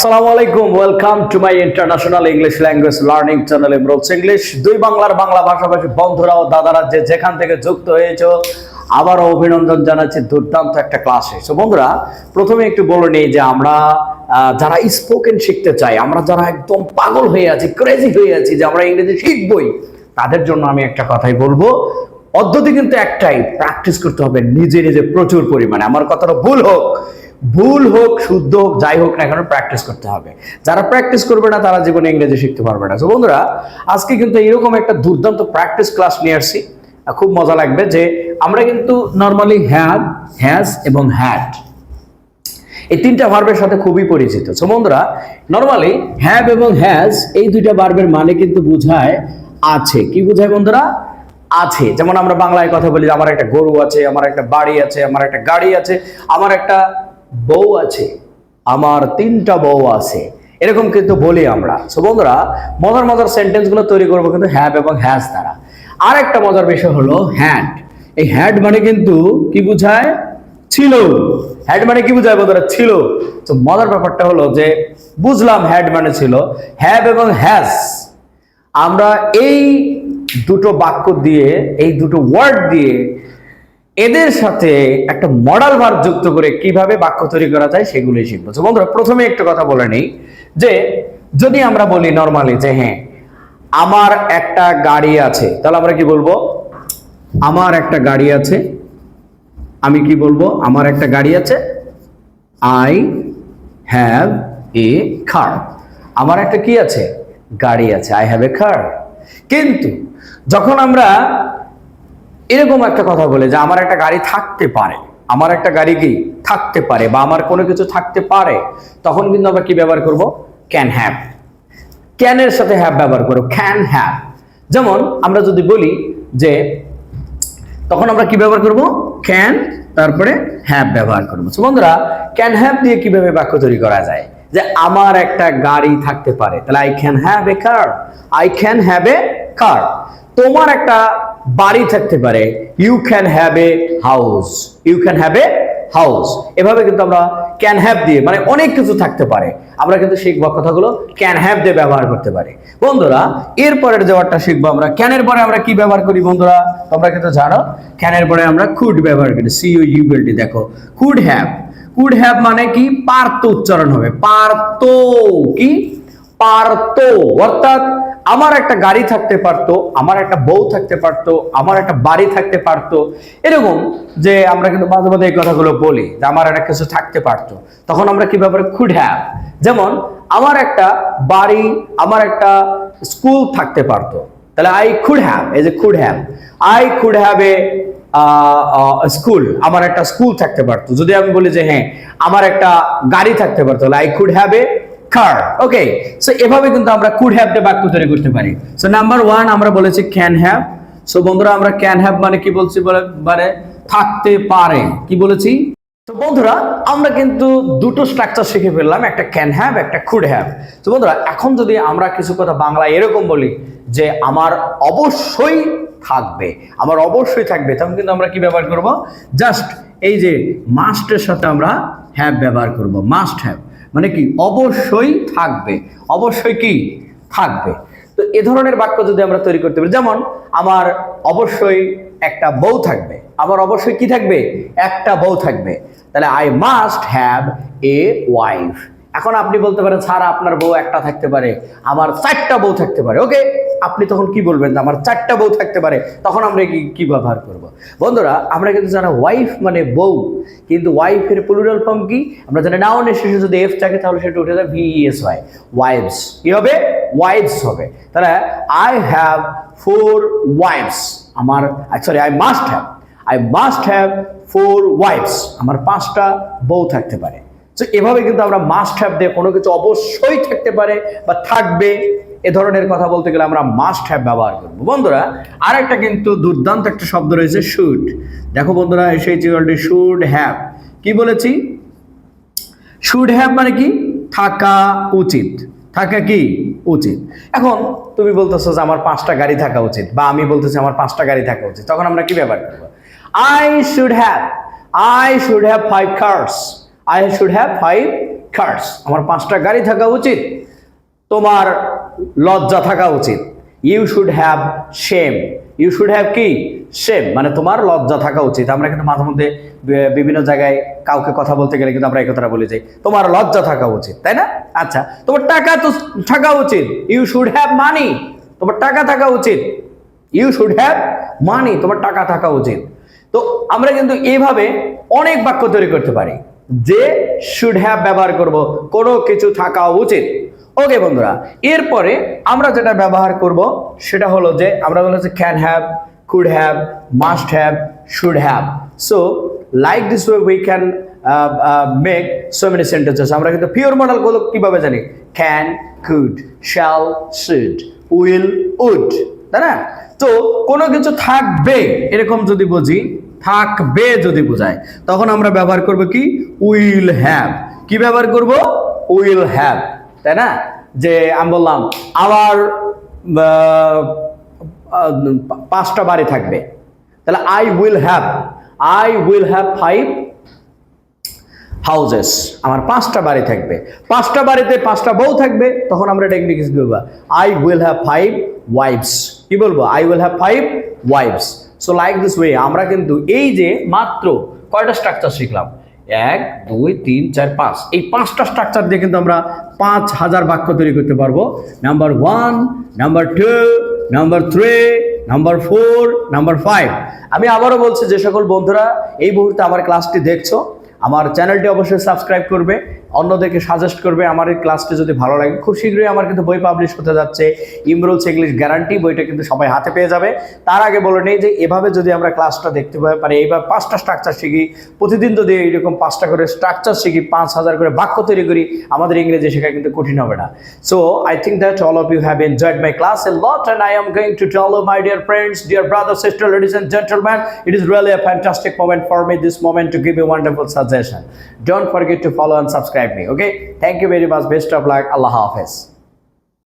আসসালামু আলাইকুম welcome to my international English language learning channel Imroz English দুই বাংলার বাংলা ভাষাভাষী বন্ধুরা ও দাদারা যে যেখান থেকে যুক্ত হয়েছে, আবারও অভিনন্দন জানাচ্ছি, দুর্দান্ত একটা ক্লাসে তো বন্ধুরা, প্রথমে একটু বলে নিই যে আমরা যারা স্পোকেন শিখতে চাই, আমরা যারা একদম পাগল হয়ে আছি ক্রেজি হয়ে আছি যে আমরা ইংরেজি শিখবই, তাদের জন্য আমি একটা কথাই বলব। পদ্ধতি কিন্তু একটাই প্র্যাকটিস করতে হবে, নিজে নিজে প্রচুর পরিমাণে। আমার কথাটা ভুল হোক ভুল হোক, শুদ্ধ হোক, যাই হোক না কেন প্র্যাকটিস করতে হবে। যারা প্র্যাকটিস করবে না, তারা জীবনে ইংরেজি শিখতে পারবে না। তো বন্ধুরা, আজকে কিন্তু এরকম একটা দুর্দান্ত প্র্যাকটিস ক্লাস নিয়ে আসছি। খুব মজা লাগবে যে আমরা কিন্তু নর্মালি হ্যাভ হ্যাজ এবং হ্যাড এই তিনটা ভার্বের সাথে খুবই পরিচিত। সো বন্ধুরা নর্মালি হ্যাভ এবং হ্যাজ এই দুইটা ভার্বের মানে কিন্তু বোঝায় আছে। কি বোঝায় বন্ধুরা? আছে। যেমন আমরা বাংলায় কথা বলি আমার একটা গরু আছে, আমার একটা বাড়ি আছে, আমার একটা গাড়ি আছে, আমার একটা বউ আছে, আমার তিনটা বউ আছে। এরকম কিন্তু বলি আমরা। সো বন্ধুরা মজার মজার সেন্টেন্সগুলো তৈরি করব কিন্তু হ্যাভ এবং হ্যাজ দ্বারা। আর একটা মজার বিষয় হলো হ্যাড এই হ্যাড মানে কিন্তু কি বোঝায়? ছিল। হ্যাড মানে কি বোঝায় বন্ধুরা? ছিল। তো মজার ব্যাপারটা হলো যে, বুঝলাম হ্যাড মানে ছিল হ্যাভ এবং হ্যাজ আমরা এই দুটো বাক্য দিয়ে, এই দুটো ওয়ার্ড দিয়ে এদের সাথে একটা মডাল ভার যুক্ত করে কীভাবে বাক্য তৈরি করা যায় সেগুলোই শিখব। তো বন্ধুরা, প্রথমে একটা কথা বলে নেই যে, যদি আমরা বলি নর্মালি যে হ্যাঁ আমার একটা গাড়ি আছে, তাহলে আমরা কি বলব? আমার একটা গাড়ি আছে, আমি কি বলব? আমার একটা গাড়ি আছে আই হ্যাভ এ কার আমার একটা কি আছে? গাড়ি আছে আই হ্যাভ এ কার কিন্তু যখন আমরা এরকম একটা কথা বলে যে আমার একটা গাড়ি থাকতে পারে। আমার একটা গাড়ি কি থাকতে পারে বা আমার কোনো কিছু থাকতে পারে? তখন কিন্তু আমরা কি ব্যবহার করব? ক্যান হ্যাভ ক্যানের সাথে হ্যাভ ব্যবহার করো ক্যান হ্যাভ যেমন আমরা যদি বলি যে তখন আমরা কি ব্যবহার করব? ক্যান তারপরে হ্যাভ ব্যবহার করব। বন্ধুরা ক্যান হ্যাভ দিয়ে কীভাবে বাক্য তৈরি করা যায়? যে আমার একটা গাড়ি থাকতে পারে। তাহলে I can have a car I can have a car তোমার একটা বাড়ি থাকতে পারে। You can have a house you can have a house এভাবে কিন্তু আমরা ক্যান হ্যাভ দিয়ে মানে অনেক কিছু থাকতে পারে। আমরা কিন্তু শিখব কথাগুলো ক্যান হ্যাভ দিয়ে ব্যবহার করতে পারি। বন্ধুরা যে ওয়ার্ডটা শিখব আমরা ক্যানের পরে আমরা কি ব্যবহার করি বন্ধুরা? তোমরা কিন্তু জানো ক্যানের পরে আমরা কুড ব্যবহার করি। সিও ইউবিএলটি দেখো। কুড হ্যাভ কুড হ্যাভ মানে কি? পারতো উচ্চারণ হবে। পারতো কি? পারতো অর্থাৎ আমার একটা গাড়ি থাকতে পারতো, আমার একটা বউ থাকতে পারতো, আমার একটা বাড়ি থাকতে পারতো। এরকম যে আমরা কিন্তু মাঝে মাঝে এই কথাগুলো বলি যে আমার একটা কিছু থাকতে পারতো। তখন আমরা কি ব্যাপারে খুড হ্যাভ যেমন, আমার একটা বাড়ি, আমার একটা স্কুল থাকতে পারতো। তাহলে আই খুড হ্যাভ এই যে could have I could have a school আমার একটা স্কুল থাকতে পারতো। যদি আমি বলি যে হ্যাঁ আমার একটা গাড়ি থাকতে পারতো, তাহলে I could have a car okay so এভাবে কিন্তু আমরা কুড হ্যাভ দিয়ে বাক্য তৈরি করতে পারি। সো নাম্বার ওয়ান আমরা বলেছি ক্যান হ্যাভ সো বন্ধুরা, আমরা ক্যান হ্যাভ মানে কি বলছি বলে মানে থাকতে পারে। কি বলেছি? তো বন্ধুরা, আমরা কিন্তু দুটো স্ট্রাকচার শিখে ফেললাম, একটা ক্যান হ্যাভ একটা কুড হ্যাভ তো বন্ধুরা, এখন যদি আমরা কিছু কথা বাংলায় এরকম বলি যে আমার অবশ্যই থাকবে, আমার অবশ্যই থাকবে, তখন কিন্তু আমরা কি ব্যবহার করব? জাস্ট এই যে মাস্টের সাথে আমরা হ্যাভ ব্যবহার করব মাস্ট হ্যাভ মানে কি? অবশ্যই থাকবে। অবশ্যই কি? থাকবে। তো এ ধরনের বাক্য যদি আমরা তৈরি করতে পারি, যেমন, আমার অবশ্যই একটা বউ থাকবে। আমার অবশ্যই কি থাকবে? একটা বউ থাকবে। তাহলে I must have a wife এখন আপনি বলতে পারেন, স্যার, আপনার বউ একটা থাকতে পারে, আমার চারটা বউ থাকতে পারে। ওকে, আপনি তখন কি বলবেন আমার চারটা বউ থাকতে পারে? তখন আমরা কি কি ব্যবহার করব? বন্ধুরা, আমরা কিন্তু জানা ওয়াইফ মানে বউ, কিন্তু ওয়াইফের প্লুরাল ফর্ম কি? আমরা জানি নাউনের শেষে যদি এফ থাকে, তাহলে সেটা উঠে যায় ভিএস ওয়াই ওয়াইফস কি হবে? ওয়াইফস হবে। তাহলে আই হ্যাভ ফোর ওয়াইফস আমার sorry I must have I must have four wives আমার পাঁচটা বউ থাকতে পারে। তো এভাবে কিন্তু আমরা মাস্ট হ্যাভ দিয়ে কোনো কিছু অবশ্যই থাকতে পারে বা থাকবে। এ ধরনের কথা বলতে গেলে আমরা মাস্ট হ্যাভ ব্যবহার করব। বন্ধুরা আর একটা কিন্তু দুর্দান্ত একটা শব্দ রয়েছে শুড দেখো বন্ধুরা সেই জিওলটি শুড হ্যাভ কি বলেছি? শুড হ্যাভ মানে কি? থাকা উচিত। থাকা কি? উচিত। এখন তুমি বলতেছো যে আমার পাঁচটা গাড়ি থাকা উচিত বা আমি বলতেছি আমার পাঁচটা গাড়ি থাকা উচিত। তখন আমরা কি ব্যবহার করব? I should have I should have five cars I should have five cars আমার পাঁচটা গাড়ি থাকা উচিত। তোমার লজ্জা থাকা উচিত। You should have shame you should have কি? শেম মানে তোমার লজ্জা থাকা উচিত। আমরা কিন্তু মাঝে মধ্যে বিভিন্ন জায়গায় কাউকে কথা বলতে গেলে কিন্তু আমরা এই কথাটা বলে যাই। তোমার লজ্জা থাকা উচিত, তাই না? আচ্ছা তোমার টাকা তো থাকা উচিত। ইউ শুড হ্যাভ মানি তোমার টাকা থাকা উচিত। ইউ শুড হ্যাভ মানি তোমার টাকা থাকা উচিত। তো আমরা কিন্তু এইভাবে অনেক বাক্য তৈরি করতে পারি। যে শুড হ্যাভ ব্যবহার করব, কোনো কিছু থাকা উচিত। ওকে বন্ধুরা, এরপরে আমরা যেটা ব্যবহার করব, সেটা হলো যে, আমরা বলেছি can have could have must have should have so like this way we can make so many sentences আমরা কিন্তু পিওর মডেলগুলো কীভাবে জানি? Can could shall should will would তাই না? তো কোনো কিছু থাকবে, এরকম যদি বুঝি থাকবে যদি বোঝায় তখন আমরা ব্যবহার করব কি? Will have. কি ব্যবহার করব? Will have. তাই না? যে আমি বললাম আহ, পাঁচটা বাড়ি থাকবে। তাহলে I will have. I will have five houses আমার পাঁচটা বাড়ি থাকবে। পাঁচটা বাড়িতে পাঁচটা বউ থাকবে তখন আমরা ইংলিশ বলব? I will have five wives. কি বলব? I will have five wives. So like this way আমরা কিন্তু এই যে মাত্র কয়টা স্ট্রাকচার শিখলাম? এক, দুই, তিন, চার, পাঁচ। এই পাঁচটা স্ট্রাকচার দিয়ে কিন্তু আমরা পাঁচ হাজার বাক্য তৈরি করতে পারব। Number one number two number three number four number five আমি আবারও বলছি, যে সকল বন্ধুরা, এই মুহূর্তে আমার ক্লাসটি দেখছ, আমার চ্যানেলটি অবশ্যই সাবস্ক্রাইব করবে। অন্যদেরকে সাজেস্ট করবে, আমার এই ক্লাসটি যদি ভালো লাগে, খুব শীঘ্রই আমার কিন্তু বই পাবলিশ হতে যাচ্ছে। ইমরুলস ইংলিশ গ্যারান্টি বইটা কিন্তু সবাই হাতে পেয়ে যাবে। তার আগে বলে নেই যে, এভাবে যদি আমরা ক্লাসটা দেখতে পারি এইবার পাঁচটা স্ট্রাকচার শিখি, প্রতিদিন যদি এইরকম পাঁচটা করে স্ট্রাকচার শিখি, পাঁচ হাজার করে বাক্য তৈরি করি, আমাদের ইংরেজি শেখা কিন্তু কঠিন হবে না। So I think that all of you have enjoyed my class a lot and I am going to tell my dear friends dear brother sister ladies and gentleman it is really a fantastic moment for me this moment to give you wonderful suggestion. Don't forget to follow and subscribe. okay? Thank you very much. Best of luck. Allah hafiz.